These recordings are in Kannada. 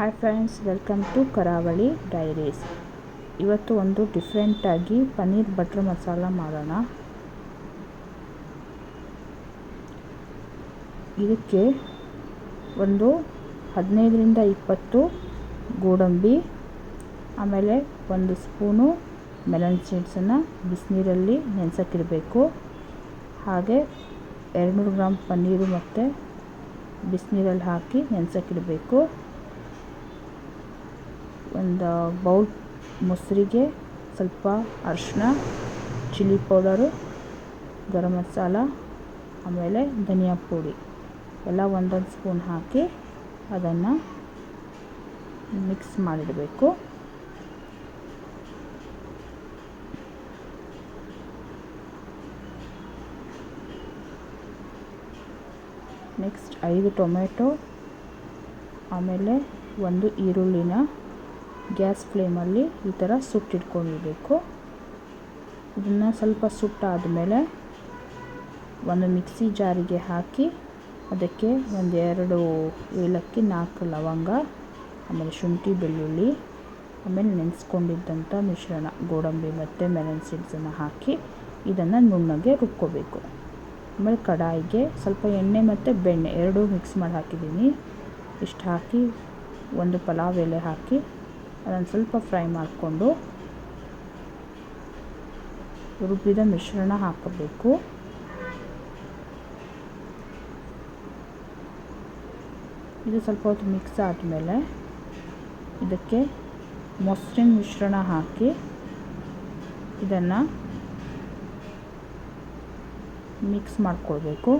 Hi friends welcome to Karavali diaries ಇವತ್ತು ಒಂದು ಡಿಫ್ರೆಂಟಾಗಿ ಪನ್ನೀರ್ ಬಟರ್ ಮಸಾಲ ಮಾಡೋಣ. ಇದಕ್ಕೆ ಒಂದು ಹದಿನೈದರಿಂದ ಇಪ್ಪತ್ತು ಗೋಡಂಬಿ, ಆಮೇಲೆ ಒಂದು ಸ್ಪೂನು ಮೆಲನ್ ಸೀಡ್ಸನ್ನು ಬಿಸಿನೀರಲ್ಲಿ ನೆನೆಸೋಕ್ಕಿರಬೇಕು ಹಾಗೆ ಎರಡು ನೂರು ಗ್ರಾಮ್ ಪನ್ನೀರು ಮತ್ತು ಬಿಸಿನೀರಲ್ಲಿ ಹಾಕಿ ನೆನೆಸೋಕ್ಕಿಡಬೇಕು ಒಂದು ಬೌಲ್ ಮೊಸರಿಗೆ ಸ್ವಲ್ಪ ಅರಿಶಿನ ಚಿಲ್ಲಿ ಪೌಡರು, ಗರಂ ಮಸಾಲ, ಆಮೇಲೆ ಧನಿಯಾ ಪುಡಿ. ಎಲ್ಲ ಒಂದೊಂದು ಸ್ಪೂನ್ ಹಾಕಿ ಅದನ್ನು ಮಿಕ್ಸ್ ಮಾಡಿಡಬೇಕು. ನೆಕ್ಸ್ಟ್ ಐದು ಟೊಮೆಟೊ, ಆಮೇಲೆ ಒಂದು ಈರುಳ್ಳಿನ ಗ್ಯಾಸ್ ಫ್ಲೇಮಲ್ಲಿ ಈ ಥರ ಸುಟ್ಟಿಟ್ಕೊಂಡಿರಬೇಕು ಇದನ್ನು ಸ್ವಲ್ಪ ಸುಟ್ಟಾದಮೇಲೆ ಒಂದು ಮಿಕ್ಸಿ ಜಾರಿಗೆ ಹಾಕಿ ಅದಕ್ಕೆ ಒಂದೆರಡು ಏಲಕ್ಕಿ ನಾಲ್ಕು ಲವಂಗ, ಆಮೇಲೆ ಶುಂಠಿ ಬೆಳ್ಳುಳ್ಳಿ, ಆಮೇಲೆ ನೆನೆಸ್ಕೊಂಡಿದ್ದಂಥ ಮಿಶ್ರಣ, ಗೋಡಂಬಿ ಮತ್ತು ಮೆಲನ್ ಸೀಡ್ಸನ್ನು ಹಾಕಿ ಇದನ್ನು ನುಣ್ಣಗೆ ರುಬ್ಕೋಬೇಕು. ಆಮೇಲೆ ಕಡಾಯಿಗೆ ಸ್ವಲ್ಪ ಎಣ್ಣೆ ಮತ್ತು ಬೆಣ್ಣೆ ಎರಡೂ ಮಿಕ್ಸ್ ಮಾಡಿ ಹಾಕಿದ್ದೀನಿ. ಇಷ್ಟು ಹಾಕಿ ಒಂದು ಪಲಾವ್ ಎಲೆ ಹಾಕಿ ಅದನ್ನು ಸ್ವಲ್ಪ ಫ್ರೈ ಮಾಡಿಕೊಂಡು ರುಬ್ಬಿದ ಮಿಶ್ರಣ ಹಾಕಬೇಕು. ಇದು ಸ್ವಲ್ಪ ಹೊತ್ತು ಮಿಕ್ಸ್ ಆದಮೇಲೆ ಇದಕ್ಕೆ ಮೊಸರಿನ ಮಿಶ್ರಣ ಹಾಕಿ ಇದನ್ನು ಮಿಕ್ಸ್ ಮಾಡ್ಕೊಳ್ಬೇಕು.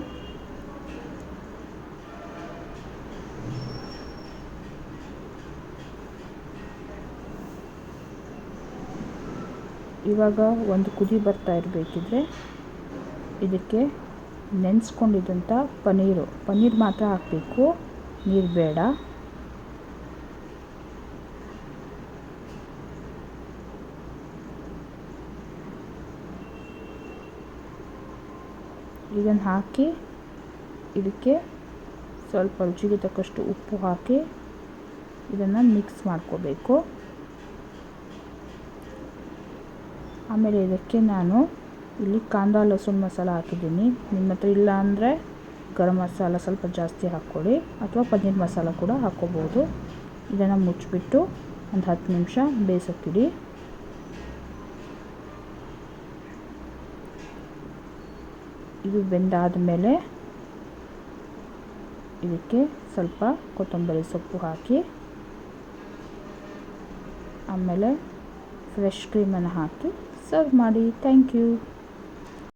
ಇವಾಗ ಒಂದು ಕುದಿ ಬರ್ತಾ ಇರಬೇಕಿದ್ರೆ ಇದಕ್ಕೆ ನೆನೆಸ್ಕೊಂಡಿದ್ದಂಥ ಪನ್ನೀರು ಪನ್ನೀರ್ ಮಾತ್ರ ಹಾಕಬೇಕು. ನೀರು ಬೇಡ. ಇದನ್ನು ಹಾಕಿ ಇದಕ್ಕೆ ಸ್ವಲ್ಪ ರುಚಿಗೆ ತಕ್ಕಷ್ಟು ಉಪ್ಪು ಹಾಕಿ ಇದನ್ನು ಮಿಕ್ಸ್ ಮಾಡ್ಕೋಬೇಕು. ಆಮೇಲೆ ಇದಕ್ಕೆ ನಾನು ಇಲ್ಲಿ ಕಾಂದ ಲಸೂನ್ ಮಸಾಲ ಹಾಕಿದ್ದೀನಿ. ನಿಮ್ಮ ಹತ್ರ ಇಲ್ಲ ಅಂದರೆ ಗರಂ ಮಸಾಲ ಸ್ವಲ್ಪ ಜಾಸ್ತಿ ಹಾಕ್ಕೊಳ್ಳಿ ಅಥವಾ ಪನ್ನೀರ್ ಮಸಾಲ ಕೂಡ ಹಾಕ್ಕೋಬೋದು. ಇದನ್ನು ಮುಚ್ಚಿಬಿಟ್ಟು ಒಂದು ಹತ್ತು ನಿಮಿಷ ಬೇಯಿಸೋಕ್ಕಿಡಿ ಇದು ಬೆಂದಾದ ಮೇಲೆ ಇದಕ್ಕೆ ಸ್ವಲ್ಪ ಕೊತ್ತಂಬರಿ ಸೊಪ್ಪು ಹಾಕಿ ಆಮೇಲೆ ಫ್ರೆಶ್ ಕ್ರೀಮನ್ನು ಹಾಕಿ ಸರ್ವ್ ಮಾಡಿ ಥ್ಯಾಂಕ್ ಯು